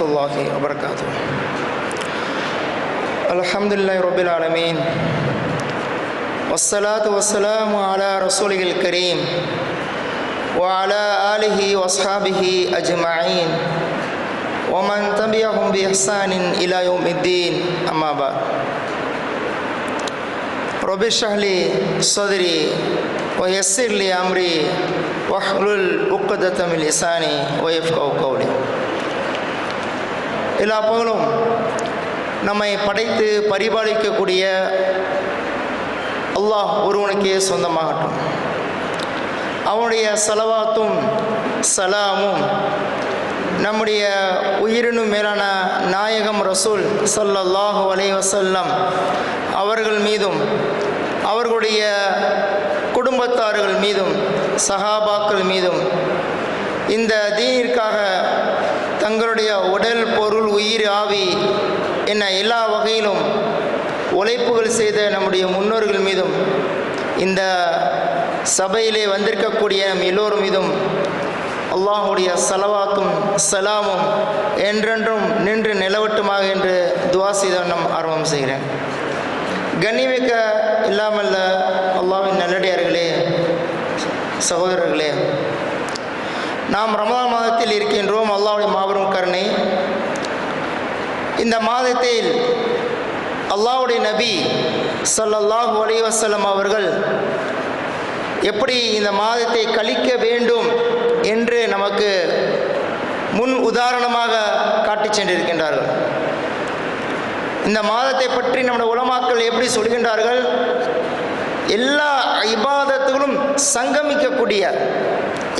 الله وبركاته الحمد لله رب العالمين والصلاة والسلام على رسوله الكريم وعلى آله وأصحابه أجمعين ومن تبعهم بإحسان إلى يوم الدين أما بعد رب اشرح لي صدري ويسر لي أمري واحلل عقدة من لساني ويفقهوا قولي எல்லா பகலும் நம்மை படைத்து பரிபாலிக்கக்கூடிய அல்லாஹ் ஒருவனுக்கே சொந்தமாகட்டும். அவனுடைய செலவாத்தும் சலாமும் நம்முடைய உயிரினும் மேலான நாயகம் ரசூல் ஸல்லல்லாஹு அலை வசல்லம் அவர்கள் மீதும் அவர்களுடைய குடும்பத்தார்கள் மீதும் சஹாபாக்கள் மீதும் இந்த தீனிற்காக தங்களுடைய உடல் பொருள் உயிர் ஆவி என எல்லா வகையிலும் உழைப்புகள் செய்த நம்முடைய முன்னோர்கள் மீதும் இந்த சபையிலே வந்திருக்கக்கூடிய நம் எல்லோரும் மீதும் அல்லாஹுடைய சலவாத்தும் சலாமும் என்றென்றும் நின்று நிலவட்டுமாக என்று துவா செய்தவண்ணம் ஆர்வம் செய்கிறேன். கண்ணிமிக்க இல்லாமல்ல அல்லாவின் நல்லடியார்களே சகோதரர்களே நாம் ரமதான் மாதத்தில் இருக்கின்றோம் அல்லாவுடைய மாவட்டம் கருணை இந்த மாதத்தில் அல்லாவுடைய நபி ஸல்லல்லாஹு அலைஹி அவர்கள் எப்படி இந்த மாதத்தை கழிக்க வேண்டும் என்று நமக்கு முன் உதாரணமாக காட்டிச் சென்றிருக்கின்றார்கள். இந்த மாதத்தை பற்றி நம்முடைய உலமாக்கள் எப்படி சொல்கின்றார்கள்? எல்லா இபாதத்துகளும் சங்கமிக்கக்கூடிய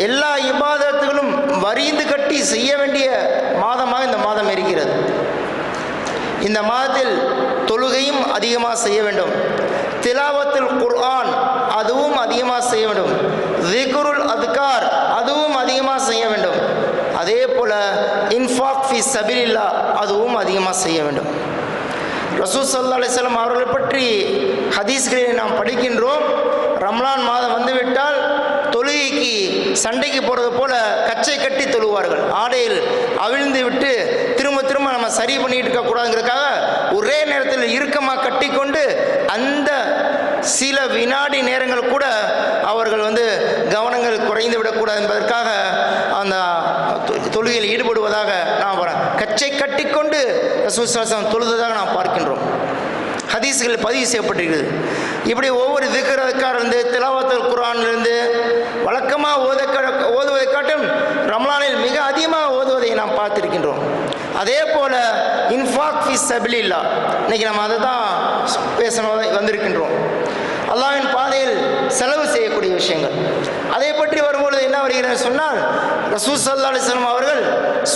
எல்லா இபாதத்துகளும் வரிந்து கட்டி செய்ய வேண்டிய மாதமாக இந்த மாதம் இருக்கிறது. இந்த மாதத்தில் தொழுகையும் அதிகமாக செய்ய வேண்டும். திலாவத்தில் குர்ஆன் அதுவும் அதிகமாக செய்ய வேண்டும். திக்ருல் அதுகார் அதுவும் அதிகமாக செய்ய வேண்டும். அதே போல் இன்ஃபாக் ஃபி சபிலில்லா அதுவும் அதிகமாக செய்ய வேண்டும். ரசூல் சல்லா அலிஸ்லாம் அவர்களை பற்றி ஹதீஸ்களை நாம் படிக்கின்றோம். ரம்லான் மாதம் வந்துவிட்டால் தொழுகைக்கு சண்டைக்கு போகிறது போல கச்சை கட்டி தொழுவார்கள். ஆடையில் அவிழ்ந்து விட்டு திரும்ப திரும்ப நம்ம சரி பண்ணிட்டு இருக்கக்கூடாதுங்கிறதுக்காக ஒரே நேரத்தில் இறுக்கமாக கட்டிக்கொண்டு அந்த சில வினாடி நேரங்கள் கூட அவர்கள் வந்து கவனங்கள் குறைந்து விடக்கூடாது என்பதற்காக அந்த தொழுகையில் ஈடுபடுவதாக நாம் வரேன் கச்சை கட்டிக்கொண்டு ரசூசம் தொழுததாக நாம் பார்க்கின்றோம். ஹதீஸ்கள் பதிவு செய்யப்பட்டிருக்கிறது. இப்படி ஒவ்வொரு திக்கரக்காரிலிருந்து திலாவத்தல் குரான்லேருந்து வழக்கமாக ஓத ஓதுவதை காட்டும் ரம்லானில் மிக அதிகமாக ஓதுவதை நாம் பார்த்திருக்கின்றோம். அதே போல இன்ஃபாக் ஃபி சபிலில்லா. இன்றைக்கி நம்ம அதை தான் பேசணும் வந்திருக்கின்றோம். அல்லாவின் பாதையில் செலவு செய்யக்கூடிய விஷயங்கள். அதை பற்றி வரும்பொழுது என்ன வருகிறது சொன்னால் ரசூ சல்லா அலிஸ்லாம் அவர்கள்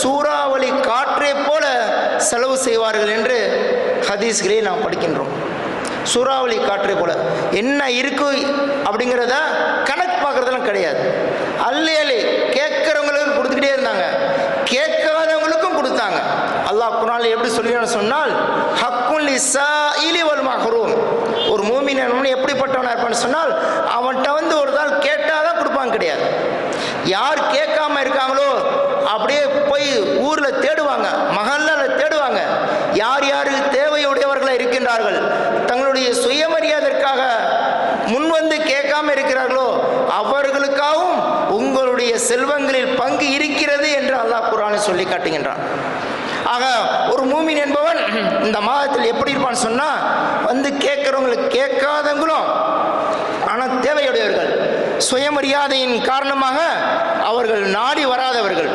சூறாவளி காற்றை போல செலவு செய்வார்கள் என்று ஹதீஸ்களே நாம் படிக்கின்றோம். சூறாவளி காற்றை போல என்ன இருக்கு அப்படிங்கிறத கணக்கு பார்க்கறதெல்லாம் கிடையாது. அள்ளி அள்ளி. கேட்குறவங்களுக்கு கொடுத்துக்கிட்டே இருந்தாங்க. கேட்காதவங்களுக்கும் கொடுத்தாங்க. அல்லாஹ் குரான் எப்படி சொல்லி சொன்னால் ஹக்குல் இலி வல் மஹரூம் ஒரு மூமின் எப்படிப்பட்டவனாக இருப்பான்னு சொன்னால் அவன்கிட்ட வந்து ஒரு நாள் கேட்டாதான் கொடுப்பாங்க கிடையாது. யார் கேட்காம இருக்காங்களோ அப்படியே போய் ஊர்ல தேடுவாங்க. மகன் தேடுவாங்க யார் யாருக்கு தேவையுடையவர்களாக இருக்கின்றார்கள் தங்களுடைய சுயமரியாதற்காக முன்வந்து கேட்காம இருக்கிறார்களோ அவர்களுக்காகவும் உங்களுடைய செல்வங்களில் பங்கு இருக்கிறது என்று அல்லாஹ் குரானை சொல்லி காட்டுகின்றான். ஆக ஒரு மூமின் என்பவன் இந்த மாதத்தில் எப்படி இருப்பான்னு சொன்னால் வந்து கேட்குறவங்களுக்கு கேட்காதவங்களும் ஆனால் தேவையுடையவர்கள் சுயமரியாதையின் காரணமாக அவர்கள் நாடி வராதவர்கள்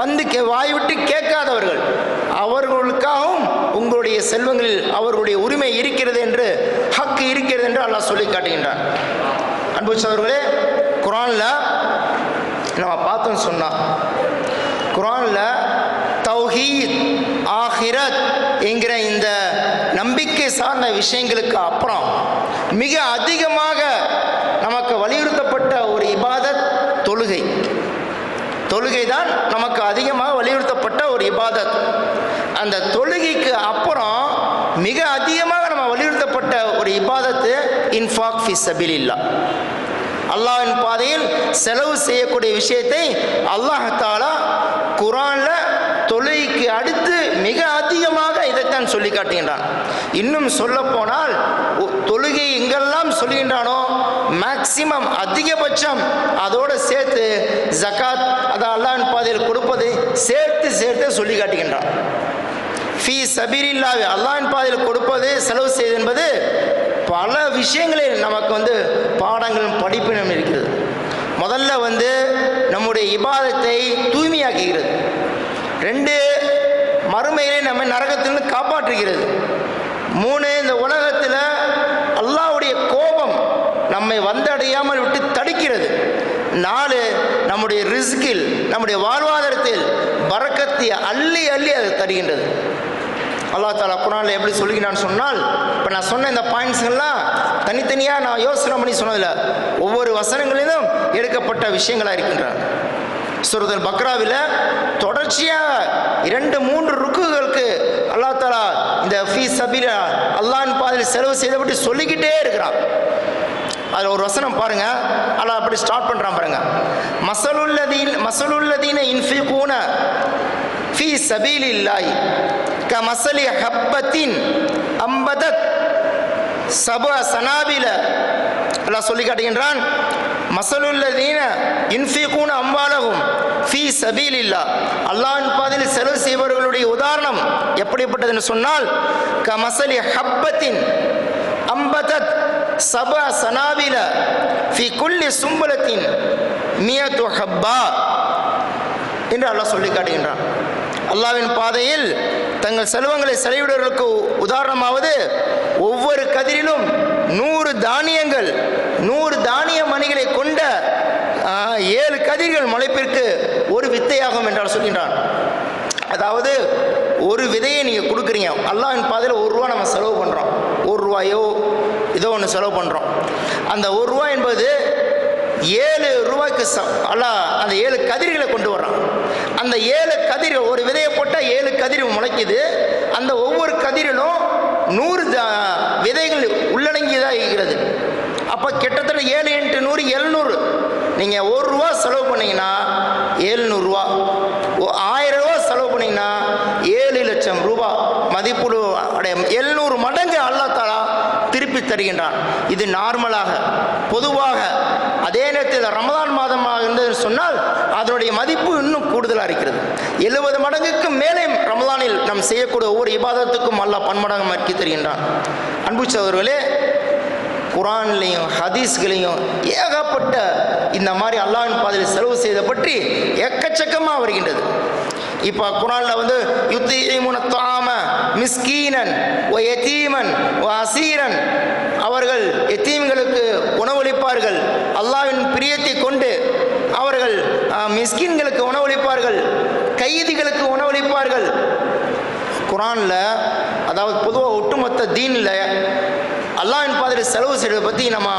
வந்து கே வாய்விட்டு கேட்காதவர்கள் அவர்களுக்காகவும் உங்களுடைய செல்வங்களில் அவர்களுடைய உரிமை இருக்கிறது என்று ஹக்கு இருக்கிறது என்று அல்லாஹ் சொல்லி காட்டுகின்றான். அன்பு சோர்களே குரானில் நம்ம பார்த்தோம் சொன்னா குரானில் தௌஹீத் ஆஹிரத் என்கிற இந்த நம்பிக்கை சார்ந்த விஷயங்களுக்கு அப்புறம் மிக அதிகமாக நமக்கு வலியுறுத்தப்பட்ட ஒரு இபாதத் தொழுகை. தொழுகை தான் நமக்கு அதிகமாக வலியுறுத்தப்பட்ட ஒரு இபாதத். அந்த தொழுகைக்கு அப்புறம் மிக அதிகமாக நம்ம வலியுறுத்தப்பட்ட ஒரு இபாதத்து இன்ஃபாக் ஃபி சபிலில்லா அல்லாவின் பாதையில் செலவு செய்யக்கூடிய விஷயத்தை அல்லாஹ் தாலா குரான்ல தொழுகைக்கு அடுத்து மிக அதிகமாக இதைத்தான் சொல்லி காட்டுகின்றான். இன்னும் சொல்ல போனால் தொழுகை எங்கெல்லாம் சொல்லுகின்றானோ மேக்சிமம் அதிகபட்சம் அதோடு சேர்த்து ஜகாத் அதான் அல்லாவின் பாதையில் கொடுப்பதை சேர்த்து சேர்த்து சொல்லி காட்டுகின்றான். ஃபீ சபீரில்லாவே அல்லாவின் பாதையில் கொடுப்பது செலவு செய்வது என்பது பல விஷயங்களில் நமக்கு வந்து பாடங்களும் படிப்பினும் இருக்கிறது முதல்ல வந்து நம்முடைய இபாதத்தை தூய்மையாக்குகிறது. ரெண்டு மறுமையிலே நம்ம நரகத்திலிருந்து காப்பாற்றுகிறது. மூணு இந்த உலகத்தில் அல்லாவுடைய கோபம் நம்மை வந்தடையாமல் விட்டு தடுக்கிறது. நாலு நம்முடைய ரிஸ்கில் நம்முடைய வாழ்வாதாரத்தில் பறக்கத்தை அள்ளி அள்ளி அது தருகின்றது. அல்லாஹ் தாலா குரானில் எப்படி சொல்லுகிறான்னு சொன்னால் இப்போ நான் சொன்ன இந்த பாயிண்ட்ஸ்கள்லாம் தனித்தனியாக நான் யோசனை பண்ணி சொன்னதில்லை ஒவ்வொரு வசனங்களிலும் எடுக்கப்பட்ட விஷயங்களாக இருக்கின்றன சுரதல் பக்ராவில் தொடர்ச்சியாக இரண்டு மூன்று ருக்குகளுக்கு அல்லா தாலா இந்த ஃபீஸ் சபீல அல்லான் பாதையில் செலவு செய்தபடி சொல்லிக்கிட்டே இருக்கிறான். அதில் ஒரு வசனம் பாருங்க. அல்லாஹ் அப்படி ஸ்டார்ட் பண்ணுறான் பாருங்க. மசலுல்லதீன் மசலுல்லதீன இன்ஃபிகூன ஃபீ சபீல் இல்லாய் மசலி ஹப்பத்தின் அம்பதத் சப சனாபில. அல்லாஹ் சொல்லி காட்டுகின்றான் மசலுல்லதீன இன்ஃபிகூன் அம்பாலகும் ஃபி சபீல் இல்லா அல்லாஹின் பாதையில் செலவு செய்பவர்களுடைய உதாரணம் எப்படிப்பட்டதுன்னு சொன்னால் க மசலி ஹப்பத்தின் அம்பதத் சப சனாபில ஃபி குல்லி சும்பலத்தின் மியத்து ஹப்பா. என்று அல்லாஹ் சொல்லி காட்டுகின்றான். அல்லாவின் பாதையில் தங்கள் செல்வங்களை செலவிடுவதற்கு உதாரணமாவது ஒவ்வொரு கதிரிலும் நூறு தானியங்கள் நூறு தானிய மணிகளை கொண்ட ஏழு கதிர்கள் முளைப்பிற்கு ஒரு வித்தையாகும் என்றால் சொல்கின்றான் அதாவது ஒரு விதையை நீங்கள் கொடுக்குறீங்க அல்லாஹ்வின் பாதையில் ஒரு ரூபா நம்ம செலவு பண்ணுறோம் ஒரு ரூபாயோ ஏதோ ஒன்று செலவு பண்ணுறோம் அந்த ஒரு ரூபா என்பது ஏழு ரூபாய்க்கு ச அல்லாஹ் அந்த ஏழு கதிர்களை கொண்டு வர்றான். அந்த ஏழு கதிர்கள் ஒரு விதையை போட்டு போட்டால் ஏழு கதிர் முளைக்குது. அந்த ஒவ்வொரு கதிரிலும் நூறு விதைகள் உள்ளடங்கியதாக இருக்கிறது. அப்போ கிட்டத்தட்ட ஏழு இன்ட்டு நூறு எழுநூறு. நீங்கள் ஒரு ரூபா செலவு பண்ணிங்கன்னா ஏழ்நூறுரூவா ஆயிரம் ரூபா செலவு பண்ணிங்கன்னா ஏழு லட்சம் ரூபா. மதிப்புடு அடைய எழுநூறு மடங்கு அல்லாஹ் தாலா திருப்பி தருகின்றான். இது நார்மலாக பொதுவாக அதே நேரத்தில் ரமதான் மாதமாக இருந்தது சொன்னால் அதனுடைய மதிப்பு இன்னும் கூடுதலாக இருக்கிறது எழுபது மடங்குக்கு மேலே ரமதானில் நாம் செய்யக்கூடிய ஒவ்வொரு இபாதத்துக்கும் அல்லாஹ் பன்மடங்கு மாற்றி தருகின்றான். அன்பு சகோதரர்களே குரான்லையும் ஹதீஸ்களையும் ஏகப்பட்ட இந்த மாதிரி அல்லாஹின் பாதையில் செலவு செய்த பற்றி எக்கச்சக்கமாக வருகின்றது. இப்போ குரானில் வந்து யுத்தீமுன தாம மிஸ்கீனன் ஓ எத்தீமன் ஓ அசீரன். அவர்கள் எத்தீம்களுக்கு உணவளிப்பார்கள். அல்லாவின் பிரியத்தை கொண்டு அவர்கள் மிஸ்கின்களுக்கு உணவளிப்பார்கள். கைதிகளுக்கு உணவளிப்பார்கள். குரானில் அதாவது பொதுவாக ஒட்டுமொத்த தீனில் அல்லாஹின் பாதையில் செலவு செய்வதை பற்றி நம்ம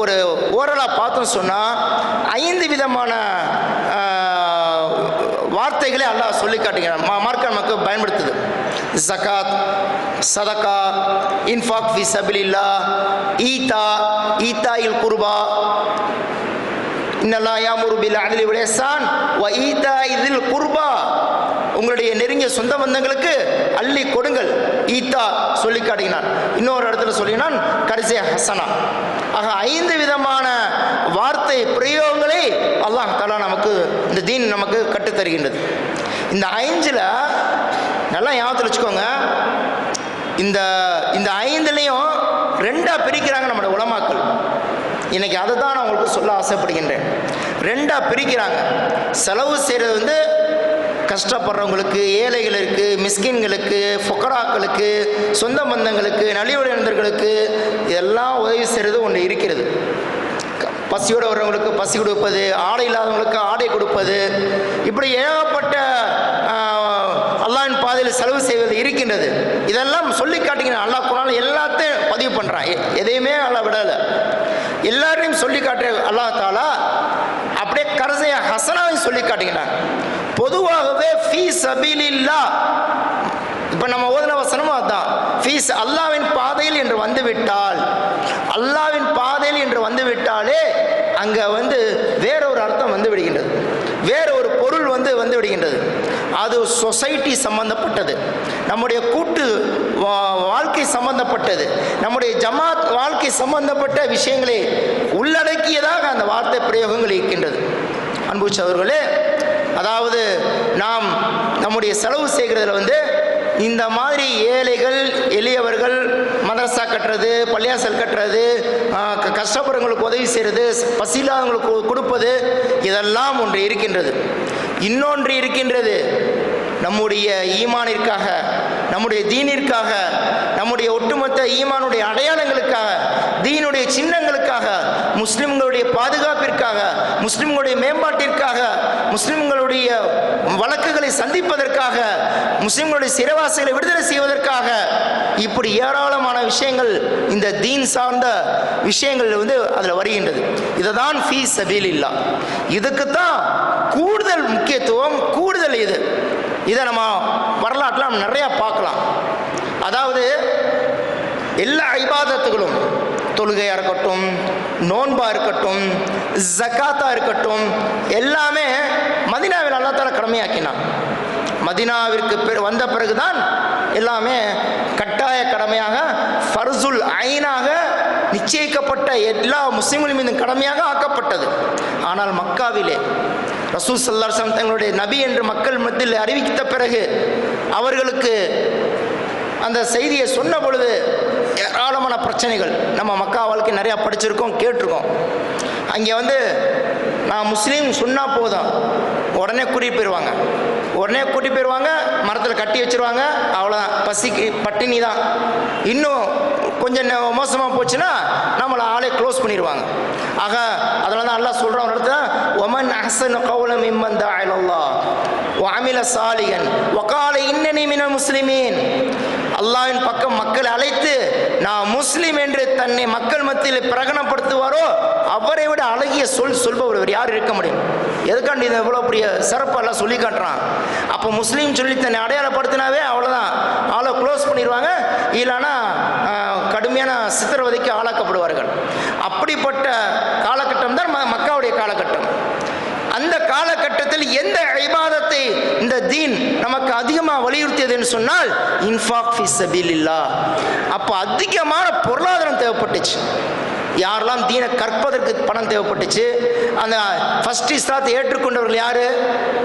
ஒரு ஓரலாக பார்த்தோம் சொன்னால் ஐந்து விதமான வார்த்தைகளை அல்லாஹ் சொல்லி காட்டுகிறான். மார்க்க நமக்கு பயன்படுத்துது. ஜக்காத் சதகா இன்ஃபாக் ஃபி சபிலில்லா ஈதா ஈதா இல் குர்பா இன்னல்லா யாமுரு பில் அதில் வல் வ ஈதா இதில் குர்பா. உங்களுடைய நெருங்கிய சொந்த பந்தங்களுக்கு அள்ளி கொடுங்கள். ஈத்தா சொல்லி காட்டினான் இன்னொரு இடத்துல சொல்லினான் கடைசி ஹசனா. ஆக ஐந்து விதமான வார்த்தை பிரயோகங்களை அல்லாஹ் தலா நமக்கு இந்த தீன் நமக்கு கட்டுத்தருகின்றது இந்த ஐந்தில் நல்லா ஞாபகத்தில் வச்சுக்கோங்க. இந்த இந்த ஐந்துலேயும் ரெண்டாக பிரிக்கிறாங்க நம்மளோட உலமாக்கள். இன்னைக்கு அதை தான் நான் உங்களுக்கு சொல்ல ஆசைப்படுகின்றேன். ரெண்டாக பிரிக்கிறாங்க. செலவு செய்கிறது வந்து கஷ்டப்படுறவங்களுக்கு ஏழைகளுக்கு மிஸ்கின்களுக்கு ஃபொக்கராக்களுக்கு சொந்த பந்தங்களுக்கு நலிவடைந்தர்களுக்கு இதெல்லாம் உதவி செய்கிறது ஒன்று இருக்கிறது. பசியோடு வர்றவங்களுக்கு பசி கொடுப்பது ஆடை இல்லாதவங்களுக்கு ஆடை கொடுப்பது இப்படி ஏகப்பட்ட அல்லாஹின் பாதையில் செலவு செய்வது இருக்கின்றது. இதெல்லாம் சொல்லி காட்டுகிறேன் அல்லாஹ் குரான் எல்லாத்தையும் பதிவு பண்ணுறான் எதையுமே அல்லா விடலை. எல்லாரையும் சொல்லி காட்டுற அல்லாஹ் தாலா சொல்லி காட்டுகிறாங்க பொதுவாகவே ஃபீ சபீலில்லா. இப்போ நம்ம ஓதின வசனமும் அதுதான் ஃபீஸ் அல்லாவின் பாதையில் என்று வந்துவிட்டால். அல்லாவின் பாதையில் என்று வந்துவிட்டாலே அங்கே வந்து வேற ஒரு அர்த்தம் வந்து விடுகின்றது. வேற ஒரு பொருள் வந்து வந்து விடுகின்றது. அது சொசைட்டி சம்பந்தப்பட்டது. நம்முடைய கூட்டு வா- வாழ்க்கை சம்பந்தப்பட்டது. நம்முடைய ஜமாத் வாழ்க்கை சம்பந்தப்பட்ட விஷயங்களை உள்ளடக்கியதாக அந்த வார்த்தை பிரயோகங்கள் இருக்கின்றது. அன்பு சகோதரர்களே அதாவது நாம் நம்முடைய செலவு செய்கிறதுல வந்து இந்த மாதிரி ஏழைகள் எளியவர்கள் மதரசா கட்டுறது பள்ளியாசல் கட்டுறது க- கஷ்டப்படுறவங்களுக்கு உதவி செய்கிறது பசியில்லாதவங்களுக்கு கொ- கொடுப்பது இதெல்லாம் ஒன்று இருக்கின்றது. இன்னொன்று இருக்கின்றது நம்முடைய ஈமானிற்காக நம்முடைய தீனிற்காக நம்முடைய ஒட்டுமொத்த ஈமானுடைய அடையாளங்களுக்காக தீனுடைய சின்னங்களுக்காக முஸ்லிம்களுடைய பாதுகாப்பிற்காக முஸ்லிம்களுடைய மேம்பாட்டிற்காக முஸ்லிம்களுடைய வழக்குகளை சந்திப்பதற்காக முஸ்லிம்களுடைய சிறைவாசிகளை விடுதலை செய்வதற்காக இப்படி ஏராளமான விஷயங்கள் இந்த தீன் சார்ந்த விஷயங்கள் வந்து அதில் வருகின்றது. இதை தான் ஃபீ சபீல் இல்லா இதுக்கு தான் கூடுதல் முக்கியத்துவம் கூடுதல் இது. இதை நம்ம வரலாற்றில் நம்ம நிறையா பா எல்லா ஐபாதத்துகளும் தொழுகையாக இருக்கட்டும் நோன்பா இருக்கட்டும் ஜக்காத்தா இருக்கட்டும் எல்லாமே மதினாவில் அல்லா தால கடமையாக்கினான். மதினாவிற்கு பிற- வந்த பிறகுதான் எல்லாமே கட்டாய கடமையாக ஃபர்சுல் ஐனாக நிச்சயிக்கப்பட்ட எல்லா முஸ்லிம்கள் மீதும் கடமையாக ஆக்கப்பட்டது. ஆனால் மக்காவிலே ரசூல் சல்லாசம் தங்களுடைய நபி என்று மக்கள் மத்தியில் அறிவித்த பிறகு அவர்களுக்கு அந்த செய்தியை சொன்ன பொழுது ஏராளமான பிரச்சனைகள். நம்ம மக்கா வாழ்க்கை நிறையா படிச்சிருக்கோம் கேட்டிருக்கோம். அங்கே வந்து நான் முஸ்லீம் சொன்னால் போதும். உடனே கூட்டிகிட்டு போயிடுவாங்க உடனே கூட்டிட்டு போயிடுவாங்க மரத்தில் கட்டி வச்சிருவாங்க அவ்வளோதான் பசிக்கு பட்டினி தான். இன்னும் கொஞ்சம் மோசமாக போச்சுன்னா நம்மளை ஆளே க்ளோஸ் பண்ணிடுவாங்க ஆக அதனால தான் நல்லா சொல்கிறோம் ஒரு இடத்துல ஒமன் அஹசன் கவுலம் இம்மந்த அலல்லா வாமில சாலிகன் ஒகால இன்னனி மின முஸ்லிமீன். அல்லாவின் பக்கம் மக்களை அழைத்து நான் முஸ்லீம் என்று தன்னை மக்கள் மத்தியில் பிரகடனப்படுத்துவாரோ அவரை விட அழகிய சொல் சொல்பவர் வேறு யார் இருக்க முடியும். எதுக்காண்டி இதை இவ்வளோ பெரிய சிறப்பெல்லாம் சொல்லி காட்டுறான்? அப்போ முஸ்லீம் சொல்லி தன்னை அடையாளப்படுத்தினாவே அவ்வளோதான் ஆளை க்ளோஸ் பண்ணிடுவாங்க. இல்லைன்னா கடுமையான சித்திரவதைக்கு ஆளாக்கப்படுவார் அப்படிப்பட்ட காலகட்டம் தான் ம- மக்காவுடைய காலகட்டம் அந்த காலகட்டத்தில் எந்த ஐபாதத்தை இந்த தீன் நமக்கு அதிகமாக வலியுறுத்தியதுன்னு சொன்னால் இன்ஃபாக் ஃபி சபீலில்லா அப்போ அதிகமான பொருளாதாரம் தேவைப்பட்டுச்சு. யாரெல்லாம் தீனை கற்பதற்கு பணம் தேவைப்பட்டுச்சு அந்த ஃபர்ஸ்ட் இஸ்லாத்தை ஏற்றுக்கொண்டவர்கள் யார்?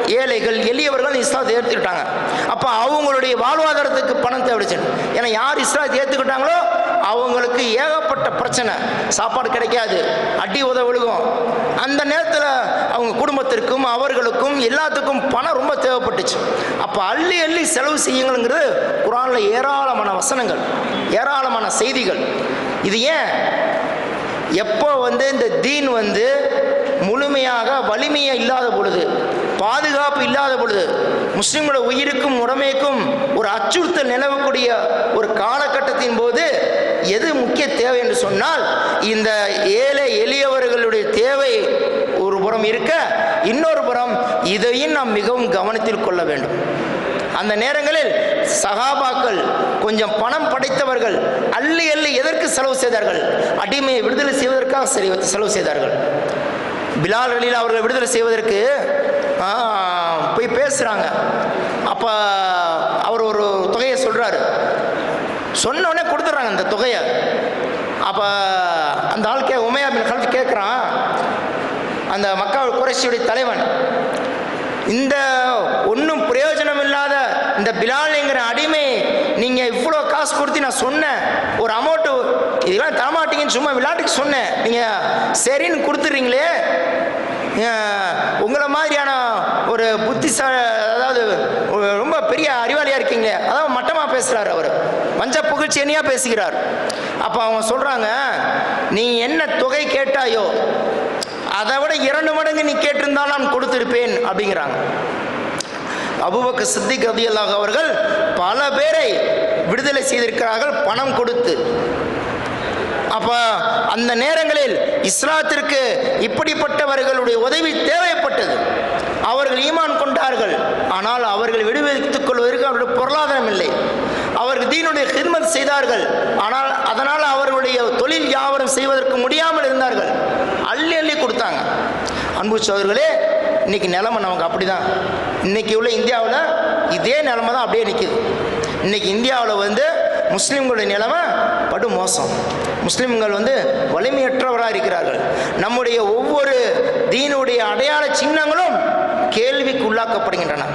ஏழைகள் எளியவர்கள் இஸ்லாத்தை ஏற்றுக்கிட்டாங்க. அப்போ அவங்களுடைய வாழ்வாதாரத்துக்கு பணம் தேவைச்சு ஏன்னா யார் இஸ்லாத்தை ஏற்றுக்கிட்டாங்களோ அவங்களுக்கு ஏகப்பட்ட பிரச்சனை. சாப்பாடு கிடைக்காது அடி உத விழுகும். அந்த நேரத்தில் அவங்க குடும்பத்திற்கும் அவர்களுக்கும் எல்லாத்துக்கும் பணம் ரொம்ப தேவைப்பட்டுச்சு. அப்போ அள்ளி அள்ளி செலவு செய்யுங்கள்ங்கிறது குரானில் ஏராளமான வசனங்கள் ஏராளமான செய்திகள். இது ஏன்? எப்போ வந்து இந்த தீன் வந்து முழுமையாக வலிமையாக இல்லாத பொழுது பாதுகாப்பு இல்லாத பொழுது முஸ்லீம்களோட உயிருக்கும் உடமைக்கும் ஒரு அச்சுறுத்தல் நிலவக்கூடிய ஒரு காலகட்டத்தின் போது எது முக்கிய தேவை என்று சொன்னால் இந்த ஏழை எளியவர்களுடைய தேவை ஒரு புறம் இருக்க இன்னொரு புறம் இதையும் நாம் மிகவும் கவனத்தில் கொள்ள வேண்டும். அந்த நேரங்களில் சகாபாக்கள் கொஞ்சம் பணம் படைத்தவர்கள் அள்ளி அள்ளி எதற்கு செலவு செய்தார்கள்? அடிமையை விடுதலை செய்வதற்காக செலவு- செலவு செய்தார்கள். பிலால் அலியில் அவர்களை விடுதலை செய்வதற்கு போய் பேசுகிறாங்க அப்போ அவர் ஒரு தொகையை சொல்கிறாரு சொன்னோடனே கொடுத்துட்றாங்க அந்த தொகையை. அப்போ அந்த ஆள் கே உமையா பின் கல்ஃப் கேட்குறான் அந்த மக்கா குறைச்சியுடைய தலைவன். இந்த இந்த பிலால்ங்கிற அடிமை நீங்கள் இவ்வளோ காசு கொடுத்து நான் சொன்னேன் ஒரு அமௌண்ட்டு இதெல்லாம் தரமாட்டீங்கன்னு சும்மா விளையாட்டுக்கு சொன்னேன் நீங்கள் சரின்னு கொடுத்துட்றீங்களே உங்களை மாதிரியான ஒரு புத்திசா அதாவது ரொம்ப பெரிய அறிவாளியாக இருக்கீங்களே. அதாவது மட்டமாக பேசுகிறார் அவர். மஞ்ச புகழ்ச்சி பேசுகிறார். அப்போ அவங்க சொல்கிறாங்க நீ என்ன தொகை கேட்டாயோ அதை விட இரண்டு மடங்கு நீ கேட்டிருந்தால் நான் கொடுத்திருப்பேன் அப்படிங்கிறாங்க. அபுபக்க சித்திக் ரதியல்லாஹ் அவர்கள் பல பேரை விடுதலை செய்திருக்கிறார்கள் பணம் கொடுத்து. அப்போ அந்த நேரங்களில் இஸ்லாத்திற்கு இப்படிப்பட்டவர்களுடைய உதவி தேவைப்பட்டது. அவர்கள் ஈமான் கொண்டார்கள். ஆனால் அவர்கள் விடுவித்துக் கொள்வதற்கு அவருடைய பொருளாதாரம் இல்லை. அவர்கள் தீனுடைய ஹிதமத் செய்தார்கள். ஆனால் அதனால் அவர்களுடைய தொழில் வியாபாரம் செய்வதற்கு முடியாமல் இருந்தார்கள். அள்ளி அள்ளி கொடுத்தாங்க. அன்பு சோதர்களே இன்னைக்கு நிலைமை நமக்கு அப்படிதான். இன்னைக்கு உள்ள இந்தியாவில் இதே நிலைமை தான் அப்படியே நிற்கிது இன்னைக்கு இந்தியாவில் வந்து முஸ்லீம்களுடைய நிலைமை படு மோசம். முஸ்லீம்கள் வந்து வலிமையற்றவராக இருக்கிறார்கள். நம்முடைய ஒவ்வொரு தீனுடைய அடையாள சின்னங்களும் கேள்விக்கு உள்ளாக்கப்படுகின்றன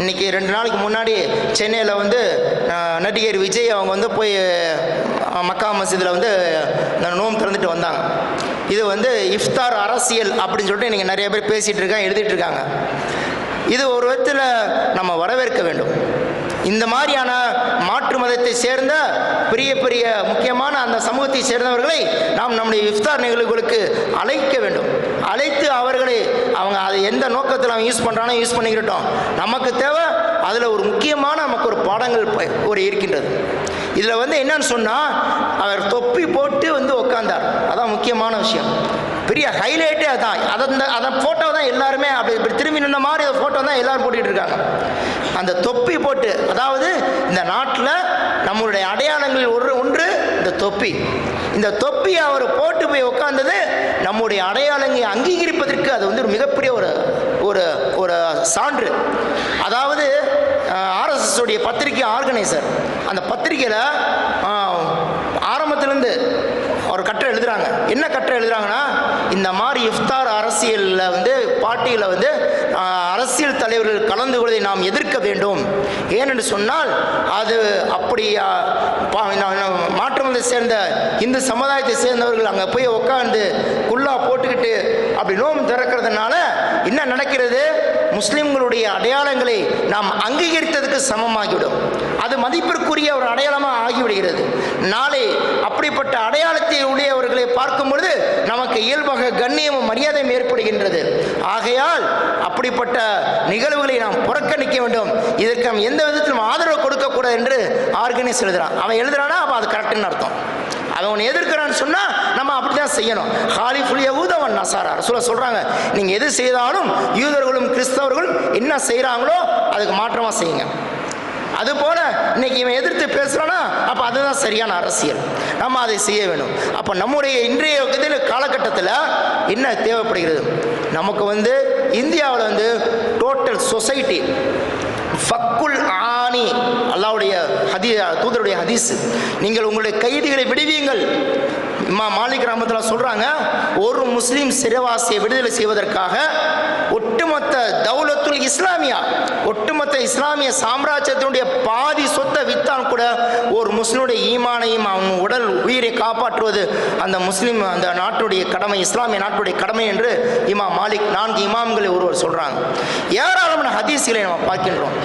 இன்னைக்கு ரெண்டு நாளைக்கு முன்னாடி சென்னையில் வந்து நடிகர் விஜய் அவங்க வந்து போய் மக்கா மசிதில் வந்து இந்த நோம் திறந்துட்டு வந்தாங்க. இது வந்து இஃப்தார் அரசியல் அப்படின்னு சொல்லிட்டு இன்றைக்கி நிறைய பேர் பேசிகிட்டு இருக்காங்க எழுதிட்டு இருக்காங்க. இது ஒரு விதத்தில் நம்ம வரவேற்க வேண்டும். இந்த மாதிரியான மாற்று மதத்தை சேர்ந்த பெரிய பெரிய முக்கியமான அந்த சமூகத்தை சேர்ந்தவர்களை நாம் நம்முடைய இஃப்தார் நிகழ்வுகளுக்கு அழைக்க வேண்டும். அழைத்து அவர்களை அவங்க அதை எந்த நோக்கத்தில் அவங்க யூஸ் பண்ணுறானோ யூஸ் பண்ணிக்கிட்டோம். நமக்கு தேவை அதில் ஒரு முக்கியமான நமக்கு ஒரு பாடங்கள் ஒரு இருக்கின்றது. இதில் வந்து என்னன்னு சொன்னால் அவர் தொப்பி போட்டு வந்து உட்காந்தார் அதான் முக்கியமான விஷயம். பெரிய ஹைலைட்டே அதான். அதை அந்த ஃபோட்டோ தான் எல்லாருமே அப்படி இப்படி திரும்பி நின்ன மாதிரி அந்த ஃபோட்டோ தான் எல்லாரும் போட்டுட்டு இருக்காங்க. அந்த தொப்பி போட்டு அதாவது இந்த நாட்டில் நம்மளுடைய அடையாளங்களில் ஒரு ஒன்று இந்த தொப்பி. இந்த தொப்பி அவர் போட்டு போய் உட்காந்தது நம்முடைய அடையாளங்களை அங்கீகரிப்பதற்கு அது வந்து ஒரு மிகப்பெரிய ஒரு ஒரு ஒரு சான்று. அதாவது ஆர்எஸ்எஸ் உடைய பத்திரிகை ஆர்கனைசர் அந்த பத்திரிகையில் ஆரம்பத்திலேருந்து ஒரு கட்டுரை எழுதுகிறாங்க என்ன கட்டுரை எழுதுகிறாங்கன்னா இந்த மாதிரி இஃப்தார் அரசியலில் வந்து பார்ட்டியில் வந்து அரசியல் தலைவர்கள் கலந்து கொள்வதை நாம் எதிர்க்க வேண்டும். ஏனென்று சொன்னால் அது அப்படி ஆஹ், பா- சேர்ந்த இந்து சமுதாயத்தை சேர்ந்தவர்கள் அங்கே போய் உட்காந்து குல்லா போட்டுக்கிட்டு அப்படி நோம் திறக்கிறதுனால என்ன நடக்கிறது? முஸ்லிம்களுடைய அடையாளங்களை நாம் அங்கீகரித்ததுக்கு சமமாகிவிடும். அது மதிப்பிற்குரிய ஒரு அடையாளமாக ஆகிவிடுகிறது. நாளை அப்படிப்பட்ட அடையாளத்தை உடையவர்களை பார்க்கும் பொழுது நமக்கு இயல்பாக கண்ணியமும் மரியாதையும் ஏற்படுகின்றது. ஆகையால் அப்படிப்பட்ட நிகழ்வுகளை நாம் புறக்கணிக்க வேண்டும். இதற்கு நாம் எந்த விதத்திலும் ஆதரவு கொடுக்கக்கூடாது என்று ஆர்கனைஸ் எழுதுறான். அவன் எழுதுறானா? அப்போ அது கரெக்டுன்னு அர்த்தம். அவன் எதிர்க்கிறான்னு சொன்னால் நம்ம அப்படி தான் செய்யணும். ஹாலிஃபுல் யூதவன் நசாரா. சொல்ல சொல்கிறாங்க நீங்கள் எது செய்தாலும் யூதர்களும் கிறிஸ்தவர்களும் என்ன செய்கிறாங்களோ அதுக்கு மாற்றமாக செய்யுங்க. அதுபோல இன்னைக்கு இவன் எதிர்த்து பேசுகிறானா அப்போ அதுதான் சரியான அரசியல். நம்ம அதை செய்ய வேணும் அப்போ நம்முடைய இன்றைய இதில் காலகட்டத்தில் என்ன தேவைப்படுகிறது? நமக்கு வந்து இந்தியாவில் வந்து டோட்டல் சொசைட்டி ஃபக்குல் ஆணி அல்லாவுடைய ஹதி தூதருடைய ஹதீஸ். நீங்கள் உங்களுடைய கைதிகளை விடுவீங்கள். இம்மா மாலிக் ரஹமத்துல சொல்கிறாங்க ஒரு முஸ்லீம் சிறைவாசியை விடுதலை செய்வதற்காக ஒட்டுமொத்த தௌலத்துல் இஸ்லாமியா ஒட்டுமொத்த இஸ்லாமிய சாம்ராஜ்யத்தினுடைய பாதி சொத்தை வித்தான் கூட ஒரு முஸ்லிமுடைய ஈமானையும் அவன் உடல் உயிரை காப்பாற்றுவது அந்த முஸ்லீம் அந்த நாட்டுடைய கடமை இஸ்லாமிய நாட்டுடைய கடமை என்று இமாம் மாலிக் நான்கு இமாம்களை ஒருவர் சொல்கிறாங்க ஏராளமான ஹதீஸ்களை நம்ம பார்க்கின்றோம்.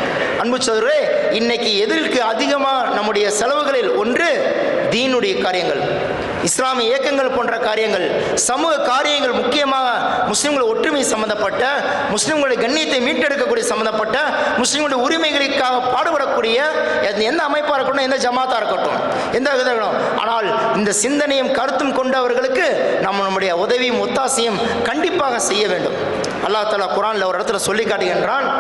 அன்பு சோதரே இன்னைக்கு எதற்கு அதிகமாக நம்முடைய செலவுகளில் ஒன்று தீனுடைய காரியங்கள். இஸ்லாமிய இயக்கங்கள் போன்ற காரியங்கள். சமூக காரியங்கள் முக்கியமாக முஸ்லீம்கள் ஒற்றுமை சம்பந்தப்பட்ட முஸ்லீம்களுடைய கண்ணியத்தை மீட்டெடுக்கக்கூடிய சம்பந்தப்பட்ட முஸ்லீம்களுடைய உரிமைகளுக்காக பாடுபடக்கூடிய எந்த- அமைப்பாக இருக்கட்டும் எந்த ஜமாத்தாக இருக்கட்டும் எந்த வித இருக்கட்டும். ஆனால் இந்த சிந்தனையும் கருத்தும் கொண்டவர்களுக்கு நம்ம நம்முடைய உதவியும் ஒத்தாசையும் கண்டிப்பாக செய்ய வேண்டும். அல்லாஹ் தாலா குரானில் ஒரு இடத்துல சொல்லி காட்டுகின்றான்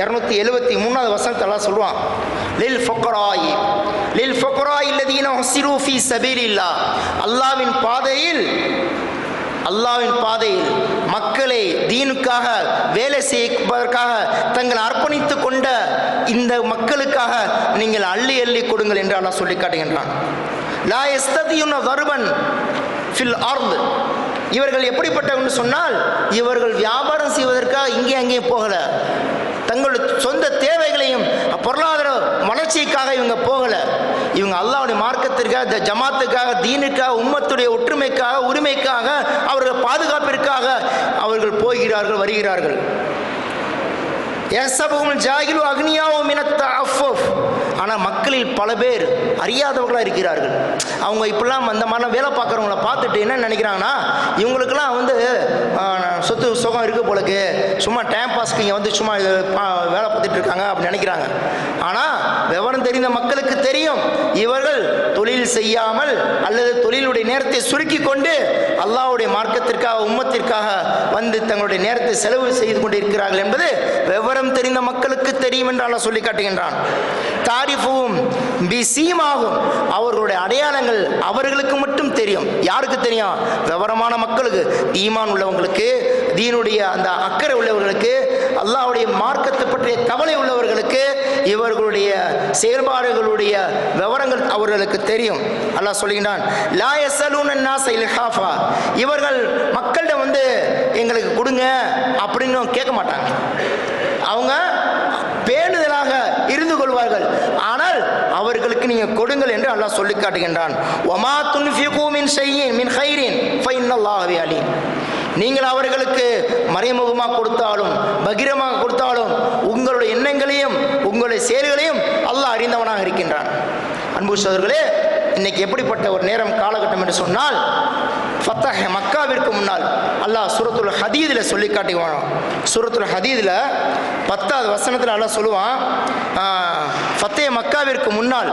இரநூத்தி எழுபத்தி மூணாவது வசனத்தை எல்லாம் சொல்லுவான். லில் ஃபொக்கராயி லில் ஃபொக்கராய் இல்லதீன ஹுசிரு சபீல் இல்லா அல்லாவின் பாதையில் அல்லாவின் பாதையில் மக்களை தீனுக்காக வேலை செய்வதற்காக தங்களை அர்ப்பணித்து கொண்ட இந்த மக்களுக்காக நீங்கள் அள்ளி அள்ளி கொடுங்கள் என்று அல்லாஹ் சொல்லி காட்டுகின்றான். லா எஸ்ததியுன வருவன் ஃபில் ஆர்ந்து இவர்கள் எப்படிப்பட்டவன்னு சொன்னால் இவர்கள் வியாபாரம் செய்வதற்காக இங்கே அங்கேயும் போகலை. தங்களுடைய சொந்த தேவைகளையும் பொருளாதார வளர்ச்சிக்காக இவங்க போகலை. இவங்க அல்லாவுடைய மார்க்கத்திற்காக இந்த ஜமாத்துக்காக தீனுக்காக உம்மத்துடைய ஒற்றுமைக்காக உரிமைக்காக அவர்கள் பாதுகாப்பிற்காக அவர்கள் போகிறார்கள் வருகிறார்கள். எசபுகும் ஜாகிலு அக்னியாவும் இனத்த அஃபோஃப் ஆனால் மக்களில் பல பேர் அறியாதவர்களாக இருக்கிறார்கள். அவங்க இப்படிலாம் அந்த மாதிரிலாம் வேலை பார்க்குறவங்கள பார்த்துட்டு என்ன நினைக்கிறாங்கன்னா இவங்களுக்கெல்லாம் வந்து சொத்து சுகம் இருக்குது போலக்கு. சும்மா டைம் பாஸ்க்கு இங்கே வந்து சும்மா இது வேலை பார்த்துட்டு இருக்காங்க அப்படின்னு நினைக்கிறாங்க. ஆனால் விவரம் தெரிந்த மக்களுக்கு தெரியும். இவர்கள் தொழில் செய்யாமல் அல்லது தொழிலுடைய நேரத்தை சுருக்கி கொண்டு அல்லாவுடைய மார்க்கத்திற்காக உம்மத்திற்காக வந்து தங்களுடைய நேரத்தை செலவு செய்து கொண்டு இருக்கிறார்கள் என்பது விவரம் மார்க்கம் தெரிந்த மக்களுக்கு தெரியும் என்று அல்ல சொல்லி காட்டுகின்றான். தாரிஃபும் பிசியுமாகும் அவர்களுடைய அடையாளங்கள் அவர்களுக்கு மட்டும் தெரியும். யாருக்கு தெரியும்? விவரமான மக்களுக்கு. தீமான் உள்ளவங்களுக்கு தீனுடைய அந்த அக்கறை உள்ளவர்களுக்கு அல்லாவுடைய மார்க்கத்தை பற்றிய கவலை உள்ளவர்களுக்கு இவர்களுடைய செயல்பாடுகளுடைய விவரங்கள் அவர்களுக்கு தெரியும். அல்லாஹ் சொல்லுகின்றான் இவர்கள் மக்களிடம் வந்து எங்களுக்கு கொடுங்க அப்படின்னு கேட்க மாட்டாங்க. அவங்க பேணுதலாக இருந்து கொள்வார்கள். ஆனால் அவர்களுக்கு நீங்க கொடுங்கள் என்று அல்லாஹ் சொல்லி காட்டுகின்றான். ஒமா துன்ஃபிகு மின் ஷையின் மின் ஹைரின் ஃபைன்னல்லாஹு அலீம். நீங்கள் அவர்களுக்கு மறைமுகமாக கொடுத்தாலும் பகிரமாக கொடுத்தாலும் உங்களுடைய எண்ணங்களையும் உங்களுடைய செயல்களையும் அல்லாஹ் அறிந்தவனாக இருக்கின்றான். அன்பு சோதர்களே இன்னைக்கு எப்படிப்பட்ட ஒரு நேரம் காலகட்டம் என்று சொன்னால் ஃபத்தஹ மக்காவிற்கு முன்னால் அல்லாஹ் சுரத்துல் ஹதீதில் சொல்லி காட்டுவான் சுரத்துல் ஹதீதில் பத்தாவது வசனத்தில் அல்லாஹ் சொல்லுவான் ஃபத்தே மக்காவிற்கு முன்னால்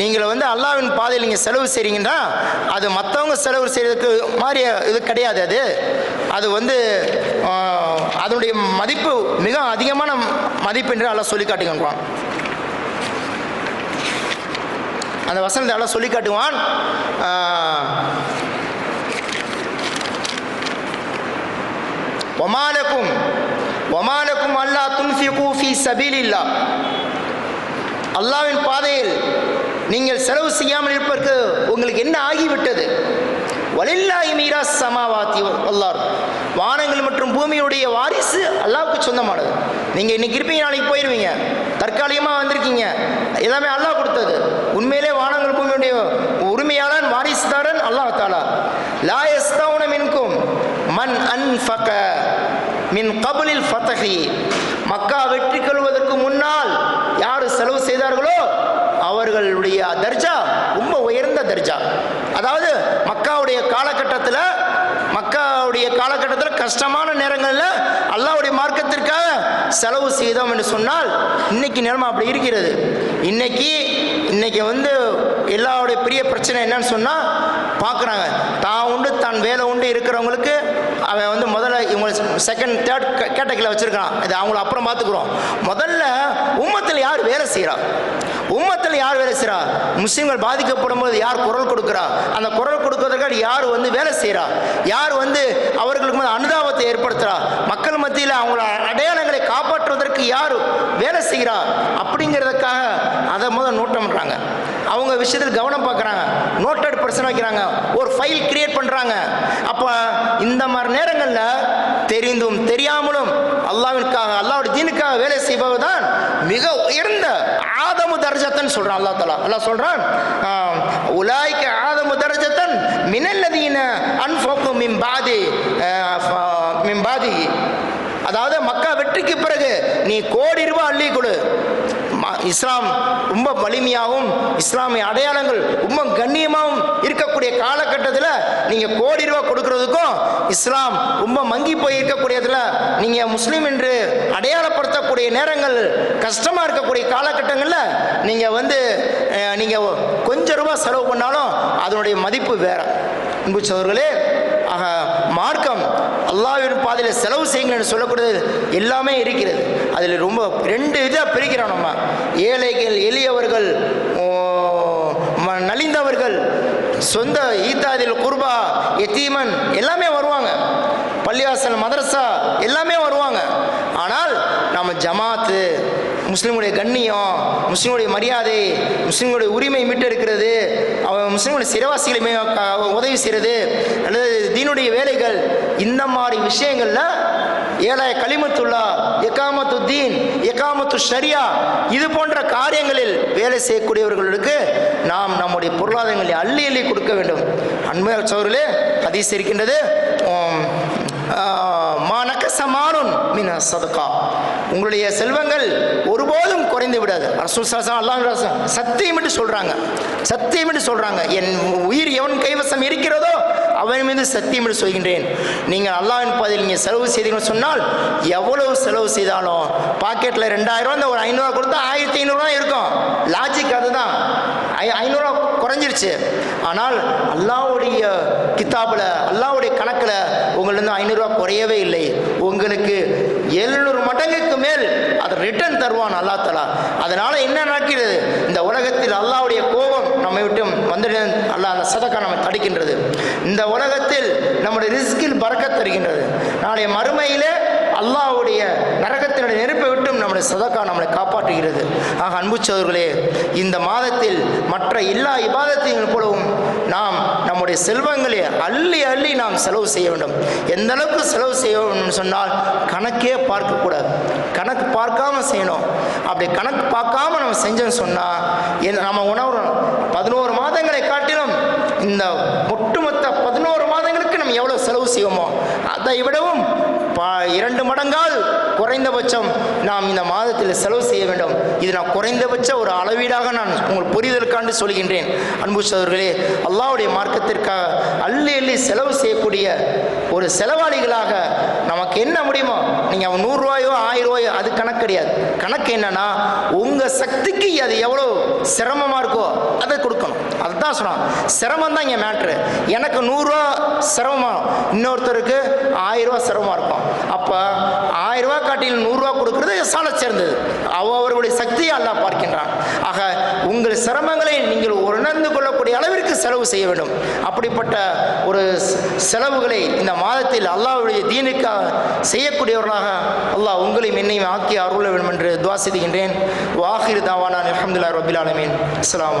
நீங்கள் வந்து அல்லாவின் பாதையில் நீங்கள் செலவு செய்கிறீங்கன்னா அது மற்றவங்க செலவு செய்கிறதுக்கு மாதிரி இது கிடையாது அது. அது வந்து அதனுடைய மதிப்பு மிக அதிகமான மதிப்பு என்று அல்லாஹ் சொல்லி காட்டுகிறான் அந்த வசனத்தை எல்லாம் சொல்லி காட்டுவான் ஒமாலக்கும் ஒமாலக்கும் அல்லா துன்ஃபிகு ஃபி சபீலில்லா அல்லாவின் பாதையில் நீங்கள் செலவு செய்யாமல் இருப்பதற்கு உங்களுக்கு என்ன ஆகிவிட்டது? வலில்லாஹி மீரா சமாவாத்தி அல்லார் வானங்கள் மற்றும் பூமியுடைய வாரிசு அல்லாவுக்கு சொந்தமானது. நீங்கள் இன்னைக்கு இருப்பீங்க நாளைக்கு போயிடுவீங்க தற்காலிகமாக வந்திருக்கீங்க. எல்லாமே அல்லாஹ் கொடுத்தது. உண்மையிலே வானங்கள் பூமியுடைய உரிமையாளன் வாரிசுதாரன் அல்லாஹ் தாலா. லா யஸ்தவுன மின்கும். மன் அன்ஃபக மின் கபலில் ஃபத்தகி மக்கா வெற்றி கொள்வதற்கு முன்னால் யார் செலவு செய்தார்களோ அவர்களுடைய தர்ஜா ரொம்ப உயர்ந்த தர்ஜா. அதாவது மக்காவுடைய காலகட்டத்தில் மக்காவுடைய காலகட்டத்தில் கஷ்டமான நேரங்களில் அல்லாவுடைய மார்க்கத்திற்காக செலவு செய்தோம் என்று சொன்னால் இன்னைக்கு நிலைமை அப்படி இருக்கிறது. இன்னைக்கு இன்னைக்கு வந்து எல்லாருடைய பெரிய பிரச்சனை என்னன்னு சொன்னால் பார்க்குறாங்க தான் உண்டு தான் வேலை உண்டு இருக்கிறவங்களுக்கு அவன் வந்து முதல்ல இவங்க செகண்ட் தேர்ட் கேட்டகரியில் வச்சுருக்கான். இது அவங்கள அப்புறம் பார்த்துக்குறோம். முதல்ல உம்மத்தில் யார் வேலை செய்கிறா உம்மத்தில் யார் வேலை செய்கிறா முஸ்லீம்கள் பாதிக்கப்படும் போது யார் குரல் கொடுக்குறா? அந்த குரல் கொடுக்கறதுக்காக யார் வந்து வேலை செய்கிறா யார் வந்து அவர்களுக்கு வந்து அனுதாபத்தை ஏற்படுத்துகிறா மக்கள் மத்தியில் அவங்கள அடையாளங்களை காப்பாற்றுவதற்கு யார் வேலை செய்கிறா? அப்படிங்கிறதுக்காக அதை முதல் நோட்டம் பண்ணுறாங்க அவங்க விஷயத்தில் கவனம் பார்க்குறாங்க. நோட்டட் பர்சன் வைக்கிறாங்க ஒரு ஃபைல் கிரியேட் பண்ணுறாங்க அப்போ இந்த மாதிரி நேரங்களில் தெரிந்தும் தெரியாமலும் அல்லாவிற்காக அல்லாவுடைய தீனுக்காக வேலை செய்பவர் தான் மிக உயர்ந்த ஆதமு தர்ஜத்தன் சொல்றான் அல்லாஹ் தலா அல்லா சொல்றான் ஆம், உலாய்க்க ஆதமு தர்ஜத்தன் மினல்லதீன அன்ஃபோக்கு மிம்பாதி மிம்பாதி அஹ், அதாவது மக்கா வெற்றிக்கு பிறகு நீ கோடி ரூபாய் அள்ளி கொடு. இஸ்லாம் ரொம்ப வலிமையாகவும் இஸ்லாமிய அடையாளங்கள் ரொம்ப கண்ணியமாகவும் இருக்கக்கூடிய காலகட்டத்தில் நீங்கள் கோடி ரூபாய் கொடுக்கறதுக்கும் இஸ்லாம் ரொம்ப மங்கி போய் இருக்கக்கூடியதில் நீங்கள் முஸ்லீம் என்று அடையாளப்படுத்தக்கூடிய நேரங்கள் கஷ்டமாக இருக்கக்கூடிய காலகட்டங்களில் நீங்கள் வந்து நீங்கள் கொஞ்சம் ரூபாய் செலவு பண்ணாலும் அதனுடைய மதிப்பு வேற. அன்புச்சவர்களே ஆக மார்க்கம் அல்லாவின் பாதையில் செலவு செய்யுங்கள்னு சொல்லக்கூடியது எல்லாமே இருக்கிறது. அதில் ரொம்ப ரெண்டு இதாக பிரிக்கிறோம் நம்ம. ஏழைகள் எளியவர்கள் சொந்த ஈத்தாதில் குர்பா எத்தீமன் எல்லாமே வருவாங்க. பள்ளிவாசல் மதரசா எல்லாமே வருவாங்க. ஆனால் நம்ம ஜமாத்து முஸ்லீமுடைய கண்ணியம் முஸ்லீமுடைய மரியாதை முஸ்லீம்களுடைய உரிமை மீட்டெடுக்கிறது அவன் முஸ்லீமுடைய சிறவாசிகளை உதவி செய்கிறது அல்லது தீனுடைய வேலைகள் இந்த மாதிரி விஷயங்களில் ஏழாய கலிமத்துல்லா எக்காமத்து தீன் எக்காமத்து ஷரியா இது போன்ற காரியங்களில் வேலை செய்யக்கூடியவர்களுக்கு நாம் நம்முடைய பொருளாதாரங்களை அள்ளி அள்ளி கொடுக்க வேண்டும். அண்மையாக சோர்களே ஹதீஸ் இருக்கின்றது. உம், மின உங்களுடைய செல்வங்கள் ஒருபோதும் குறைந்து விடாது. அரசு சாசம் அல்லாஹ் சத்தியம் என்று சொல்றாங்க. சத்தியம் என்று சொல்றாங்க. என் உயிர் எவன் கைவசம் இருக்கிறதோ அவன் மீது சத்தியம் என்று சொல்கின்றேன். நீங்கள் அல்லாவின் பாதையில் நீங்கள் செலவு செய்தீங்கன்னு சொன்னால் எவ்வளவு செலவு செய்தாலும் பாக்கெட்டில் ரெண்டாயிரம் இந்த ஒரு ஐநூறுரூவா கொடுத்தா ஆயிரத்தி ஐநூறுரூவா இருக்கும். லாஜிக் அதுதான். ஐ- ஐநூறுரூவா குறைஞ்சிருச்சு. ஆனால் அல்லாவுடைய கித்தாப்பில் அல்லாவுடைய கணக்கில் உங்களிருந்து ஐநூறுரூவா குறையவே இல்லை. உங்களுக்கு எழுநூறு மடங்குக்கு மேல் அதை ரிட்டர்ன் தருவான் அல்லா தலா அதனால் என்ன நடக்கிறது? இந்த உலகத்தில் அல்லாவுடைய கோவம் விட்டும் விட்டு அல்ல அந்த சதக்கா நம்ம தடுக்கின்றது. இந்த உலகத்தில் நம்முடைய ரிஸ்கில் பறக்கத் தருகின்றது. நாளைய மறுமையிலே அல்லாவுடைய நரகத்தினுடைய நெருப்பை விட்டும் நம்முடைய சதக்கா நம்மளை காப்பாற்றுகிறது. ஆக அன்பு சோதர்களே இந்த மாதத்தில் மற்ற எல்லா இபாதத்தையும் போலவும் நாம் நம்முடைய செல்வங்களை அள்ளி அள்ளி நாம் செலவு செய்ய வேண்டும். எந்த அளவுக்கு செலவு செய்ய வேண்டும் சொன்னால் கணக்கே பார்க்கக்கூடாது கணக்கு பார்க்காம செய்யணும். அப்படி கணக்கு பார்க்காம நம்ம செஞ்சோம்னு சொன்னால் நம்ம உணவுறோம். மாதங்களை காட்டிலும் இந்த ஒட்டுமொத்த பதினோரு மாதங்களுக்கு நம்ம எவ்வளோ செலவு செய்வோமோ அதை விடவும் இரண்டு மடங்கால் குறைந்தபட்சம் நாம் இந்த மாதத்தில் செலவு செய்ய வேண்டும். இது நான் குறைந்தபட்ச ஒரு அளவீடாக நான் உங்கள் புரிதலுக்காண்டு சொல்கின்றேன். அன்பு சோதர்களே அல்லாவுடைய மார்க்கத்திற்காக அள்ளி அள்ளி செலவு செய்யக்கூடிய ஒரு செலவாளிகளாக நமக்கு என்ன முடியுமோ நீங்கள் நூறுரூவாயோ ஆயிரம் ரூபாயோ அது கணக்கு கிடையாது. கணக்கு என்னன்னா உங்கள் சக்திக்கு அது எவ்வளோ சிரமமாக இருக்கோ அதை கொடுக்கணும். அதுதான் சொன்னான். சிரமம் தான் இங்கே மேட்ரு எனக்கு நூறுரூவா சிரமமாக இன்னொருத்தருக்கு ஆயிரம் ரூபா சிரமமாக இருக்கும். அப்போ ஆயிரம் ரூபா காட்டில் நூறுரூவா கொடுக்கறது சால சேர்ந்தது அவ அவர்களுடைய சக்தியை அல்லா பார்க்கின்றான். ஆக உங்கள் சிரமங்களை நீங்கள் உணர்ந்து கொள்ளக்கூடிய அளவிற்கு செலவு செய்ய வேண்டும். அப்படிப்பட்ட ஒரு செலவுகளை இந்த மாதத்தில் அல்லாவுடைய தீனுக்காக செய்யக்கூடியவர்களாக அல்லாஹ் உங்களையும் என்னையும் ஆக்கி அருள வேண்டும் என்று துவா செய்கின்றேன் வாஹிர் தாவானா அஹமதுல்லா ரபில் ஆலமீன். அஸ்லாம்